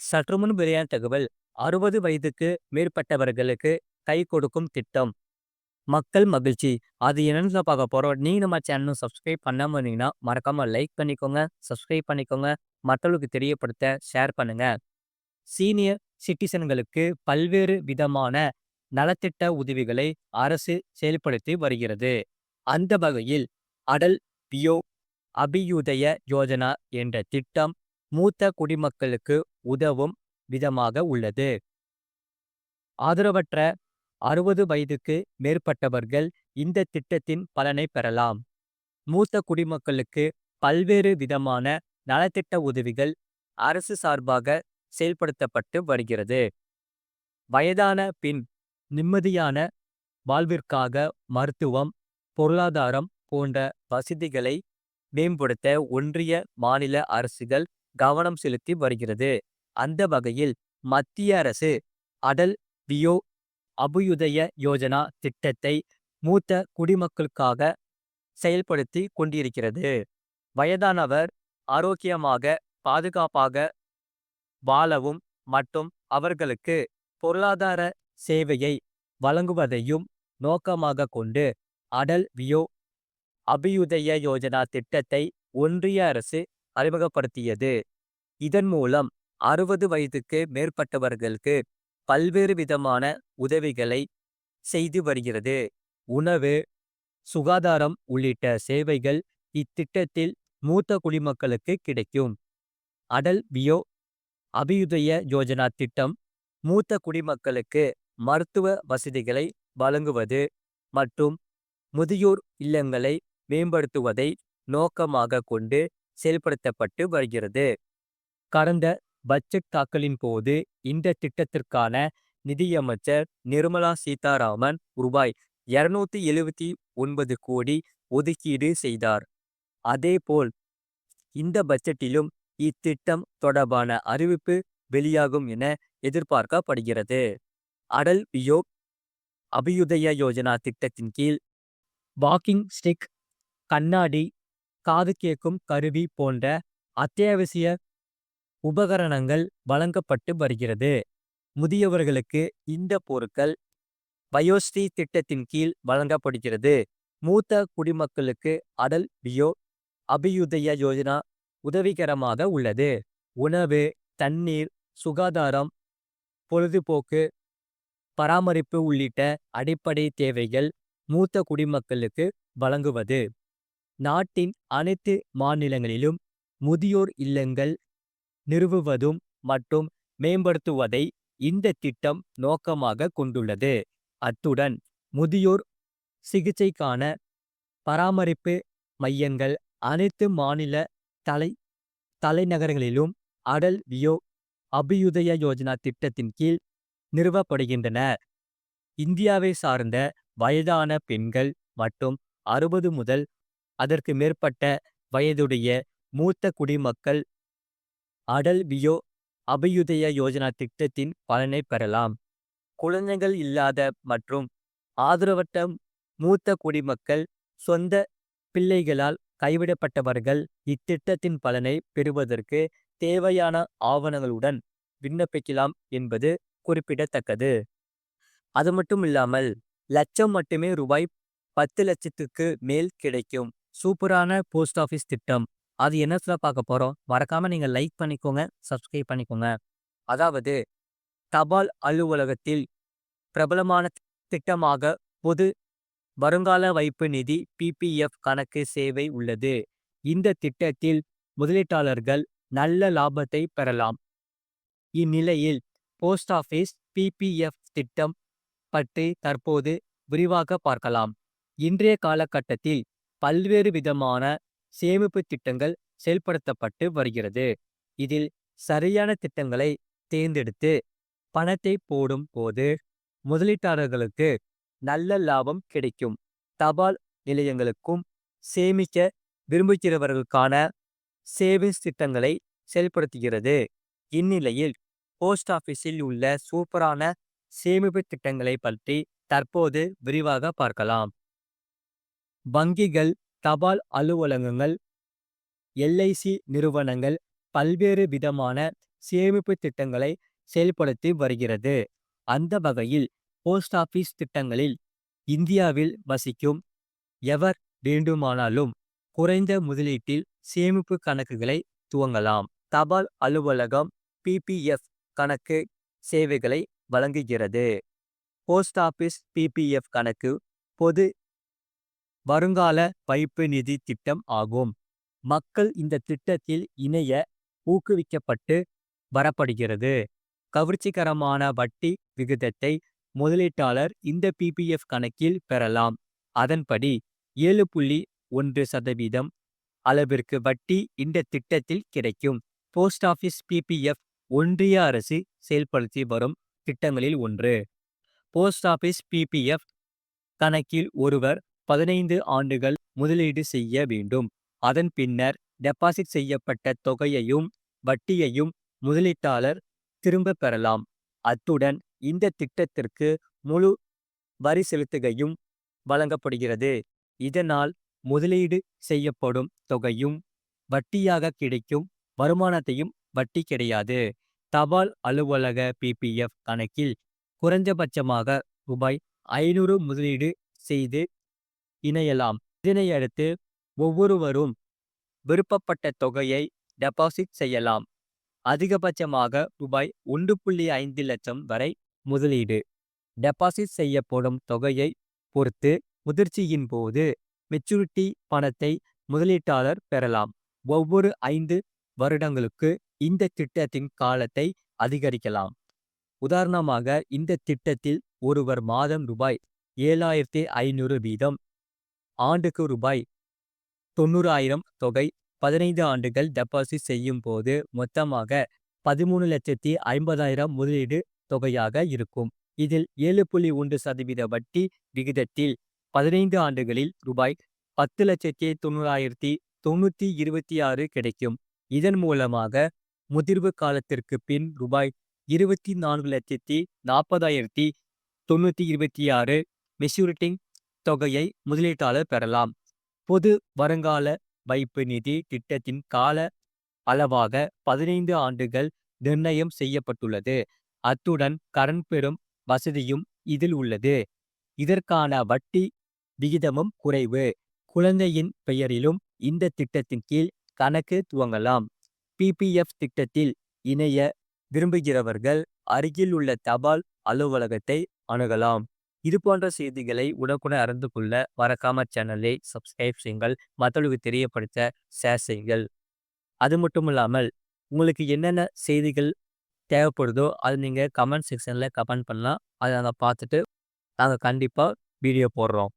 சற்றுமுன் வெளியான தகவல் அறுபது வயதுக்கு மேற்பட்டவர்களுக்கு கை கொடுக்கும் திட்டம். மக்கள் மகிழ்ச்சி. அது என்னன்னு பார்க்க போறோம். நீங்க நம்ம சேனலும் சப்ஸ்கிரைப் பண்ணாமல் இருந்தீங்கன்னா மறக்காம லைக் பண்ணிக்கோங்க சப்ஸ்கிரைப் பண்ணிக்கோங்க. மற்றவர்களுக்கு தெரியப்படுத்த ஷேர் பண்ணுங்க. சீனியர் சிட்டிசன்களுக்கு பல்வேறு விதமான நலத்திட்ட உதவிகளை அரசு செயல்படுத்தி வருகிறது. அந்த வகையில் அடல் பியோ அபியுதய யோஜனா என்ற திட்டம் மூத்த குடிமக்களுக்கு உதவும் விதமாக உள்ளது. ஆதரவற்ற அறுபது வயதுக்கு மேற்பட்டவர்கள் இந்த திட்டத்தின் பலனை பெறலாம். மூத்த குடிமக்களுக்கு பல்வேறு விதமான நலத்திட்ட உதவிகள் அரசு சார்பாக செயல்படுத்தப்பட்டு வருகிறது. வயதான பின் நிம்மதியான வாழ்விற்காக மருத்துவம் பொருளாதாரம் போன்ற வசதிகளை மேம்படுத்த ஒன்றிய மாநில அரசுகள் கவனம் செலுத்தி வருகிறது. அந்த வகையில் மத்திய அரசு அடல் வியோ அபுயுதய யோஜனா திட்டத்தை மூத்த குடிமக்களுக்காக செயல்படுத்தி கொண்டிருக்கிறது. வயதானவர் ஆரோக்கியமாக பாதுகாப்பாக வாழவும் மற்றும் அவர்களுக்கு பொருளாதார சேவையை வழங்குவதையும் நோக்கமாக கொண்டு அடல் வியோ அபியுதய யோஜனா திட்டத்தை ஒன்றிய அரசு அறிமுகப்படுத்தியது. இதன் மூலம் அறுபது வயதுக்கு மேற்பட்டவர்களுக்கு பல்வேறு விதமான உதவிகளை செய்து வருகிறது. உணவு சுகாதாரம் உள்ளிட்ட சேவைகள் இத்திட்டத்தில் மூத்த குடிமக்களுக்கு கிடைக்கும். அடல் பியோ அபியுதய யோஜனா திட்டம் மூத்த குடிமக்களுக்கு மருத்துவ வசதிகளை வழங்குவது மற்றும் முதியோர் இல்லங்களை மேம்படுத்துவதை நோக்கமாக கொண்டு செயல்படுத்தப்பட்டு வருகிறது. கடந்த பட்ஜெட் தாக்கலின் போது இந்த திட்டத்திற்கான நிதியமைச்சர் நிர்மலா சீதாராமன் ரூபாய் இருநூத்தி எழுவத்தி ஒன்பது கோடி ஒதுக்கீடு செய்தார். அதேபோல் இந்த பட்ஜெட்டிலும் இத்திட்டம் தொடர்பான அறிவிப்பு வெளியாகும் என எதிர்பார்க்கப்படுகிறது. அடல் வியோக் அபியுதய யோஜனா திட்டத்தின் கீழ் வாக்கிங் ஸ்டிக் கண்ணாடி காது கேட்கும் கருவி போன்ற அத்தியாவசிய உபகரணங்கள் வழங்கப்பட்டு வருகிறது. முதியவர்களுக்கு இந்த பொருட்கள் பயோஸ்ரீ திட்டத்தின் கீழ் வழங்கப்படுகிறது. மூத்த குடிமக்களுக்கு அடல் பியோ அபியுதய யோஜனா உதவிகரமாக உள்ளது. உணவு தண்ணீர் சுகாதாரம் பொழுதுபோக்கு பராமரிப்பு உள்ளிட்ட அடிப்படை தேவைகள் மூத்த குடிமக்களுக்கு வழங்குவது. நாட்டின் அனைத்து மாநிலங்களிலும் முதியோர் இல்லங்கள் நிறுவுவதும் மற்றும் மேம்படுத்துவதை இந்த திட்டம் நோக்கமாக கொண்டுள்ளது. அத்துடன் முதியோர் சிகிச்சைக்கான பராமரிப்பு மையங்கள் அனைத்து மாநில தலை தலைநகரங்களிலும் அடல் வியோ அபியுதய யோஜனா திட்டத்தின் கீழ் நிறுவப்படுகின்றன. இந்தியாவை சார்ந்த வயதான பெண்கள் மற்றும் அறுபது முதல் அதற்கு மேற்பட்ட வயதுடைய மூத்த குடிமக்கள் அடல் பியோ அபியுதய யோஜனா திட்டத்தின் பலனை பெறலாம். குழந்தைகள் இல்லாத மற்றும் ஆதரவற்ற மூத்த குடிமக்கள் சொந்த பிள்ளைகளால் கைவிடப்பட்டவர்கள் இத்திட்டத்தின் பலனை பெறுவதற்கு தேவையான ஆவணங்களுடன் விண்ணப்பிக்கலாம் என்பது குறிப்பிடத்தக்கது. அது மட்டும் இல்லாமல் லட்சம் மட்டுமே ரூபாய் பத்து லட்சத்துக்கு மேல் கிடைக்கும் சூப்பரான போஸ்ட் ஆஃபீஸ் திட்டம். அது என்ன பார்க்க போறோம்? மறக்காம நீங்க லைக் பண்ணிக்கோங்க சப்ஸ்கிரைப் பண்ணிக்கோங்க. அதாவது தபால் அலுவலகத்தில் பிரபலமான திட்டமாக பொது வருங்கால வைப்பு நிதி பிபிஎஃப் கணக்கு சேவை உள்ளது. இந்த திட்டத்தில் முதலீட்டாளர்கள் நல்ல லாபத்தை பெறலாம். இந்நிலையில் போஸ்ட் ஆஃபீஸ் பிபிஎஃப் திட்டம் பற்றி தற்போது விரிவாக பார்க்கலாம். இன்றைய காலகட்டத்தில் பல்வேறு விதமான சேமிப்பு திட்டங்கள் செயல்படுத்தப்பட்டு வருகிறது. இதில் சரியான திட்டங்களை தேர்ந்தெடுத்து பணத்தை போடும் போது முதலீட்டாளர்களுக்கு நல்ல லாபம் கிடைக்கும். தபால் நிலையங்களுக்கும் சேமிக்க விரும்புகிறவர்களுக்கான சேவிங்ஸ் திட்டங்களை செயல்படுத்துகிறது. இந்நிலையில் போஸ்ட் ஆஃபீஸில் உள்ள சூப்பரான சேமிப்பு திட்டங்களை பற்றி தற்போது விரிவாக பார்க்கலாம். வங்கிகள் தபால் அலுவலகங்கள் எல்ஐசி நிறுவனங்கள் பல்வேறு விதமான சேமிப்பு திட்டங்களை செயல்படுத்தி வருகிறது. அந்த வகையில் போஸ்ட் ஆபீஸ் திட்டங்களில் இந்தியாவில் வசிக்கும் எவர் வேண்டுமானாலும் குறைந்த முதலீட்டில் சேமிப்பு கணக்குகளை துவங்கலாம். தபால் அலுவலகம் பிபிஎஃப் கணக்கு சேவைகளை வழங்குகிறது. போஸ்ட் ஆபீஸ் பிபிஎஃப் கணக்கு பொது வருங்கால வைப்பு நிதி திட்டம் ஆகும். மக்கள் இந்த திட்டத்தில் இணைய ஊக்குவிக்கப்பட்டு வரப்படுகிறது. கவர்ச்சிகரமான வட்டி விகிதத்தை முதலீட்டாளர் இந்த பிபிஎஃப் கணக்கில் பெறலாம். அதன்படி ஏழு புள்ளி ஒன்று சதவீதம் அளவிற்கு வட்டி இந்த திட்டத்தில் கிடைக்கும். போஸ்ட் ஆபீஸ் பிபிஎஃப் ஒன்றிய அரசு செயல்படுத்தி வரும் திட்டங்களில் ஒன்று. போஸ்ட் ஆபீஸ் பிபிஎஃப் கணக்கில் ஒருவர் பதினைந்து ஆண்டுகள் முதலீடு செய்ய வேண்டும். அதன் பின்னர் டெபாசிட் செய்யப்பட்ட தொகையையும் வட்டியையும் முதலீட்டாளர் திரும்ப பெறலாம். அத்துடன் இந்த திட்டத்திற்கு முழு வரி செலுத்துகையும் வழங்கப்படுகிறது. இதனால் முதலீடு செய்யப்படும் தொகையும் வட்டியாக கிடைக்கும் வருமானத்தையும் வட்டி கிடையாது. தபால் அலுவலக பிபிஎஃப் கணக்கில் குறைந்தபட்சமாக ரூபாய் ஐநூறு முதலீடு செய்து இணையலாம். இதனையடுத்து ஒவ்வொருவரும் விருப்பப்பட்ட தொகையை டெபாசிட் செய்யலாம். அதிகபட்சமாக ரூபாய் ஒன்று புள்ளி ஐந்து லட்சம் வரை முதலீடு. டெபாசிட் செய்யப்படும் தொகையை பொறுத்து முதிர்ச்சியின் போது மெச்சூரிட்டி பணத்தை முதலீட்டாளர் பெறலாம். ஒவ்வொரு ஐந்து வருடங்களுக்கு இந்த திட்டத்தின் காலத்தை அதிகரிக்கலாம். உதாரணமாக இந்த திட்டத்தில் ஒருவர் மாதம் ரூபாய் ஏழாயிரத்தி ஐநூறு வீதம் ஆண்டுக்கு ரூபாய் தொண்ணூறாயிரம் தொகை பதினைந்து ஆண்டுகள் டெபாசிட் செய்யும் போது மொத்தமாக பதிமூணு லட்சத்தி ஐம்பதாயிரம் முதலீடு தொகையாக இருக்கும். இதில் ஏழு புள்ளி ஒன்று சதவீத வட்டி விகிதத்தில் பதினைந்து ஆண்டுகளில் ரூபாய் பத்து லட்சத்தி தொண்ணூறாயிரத்தி தொண்ணூத்தி இருபத்தி ஆறு கிடைக்கும். இதன் மூலமாக முதிர்வு காலத்திற்கு பின் ரூபாய் இருபத்தி நான்கு லட்சத்தி நாற்பதாயிரத்தி தொண்ணூத்தி இருபத்தி ஆறு மெஷூரிட்டிங் தொகையை முதலீட்டாளர் பெறலாம். பொது வருங்கால வைப்பு நிதி திட்டத்தின் கால அளவாக பதினைந்து ஆண்டுகள் நிர்ணயம் செய்யப்பட்டுள்ளது. அத்துடன் கடன் பெறும் வசதியும் இதில் உள்ளது. இதற்கான வட்டி விகிதமும் குறைவு. குழந்தையின் பெயரிலும் இந்த திட்டத்தின் கீழ் கணக்கு துவங்கலாம். பிபிஎஃப் திட்டத்தில் இணைய விரும்புகிறவர்கள் அருகில் உள்ள தபால் அலுவலகத்தை அணுகலாம். இது போன்ற செய்திகளை உடனுக்குடன் அறிந்து கொள்ள மறக்காம சேனலை சப்ஸ்கிரைப் செய்யுங்கள். மற்றவர்களுக்கு தெரியப்படுத்த ஷேர் செய்யுங்கள். அது மட்டும் இல்லாமல் உங்களுக்கு என்னென்ன செய்திகள் தேவைப்படுதோ அது நீங்கள் கமெண்ட் செக்ஷனில் கமெண்ட் பண்ணலாம். அதை நாங்கள் பார்த்துட்டு நாங்கள் கண்டிப்பாக வீடியோ போடுறோம்.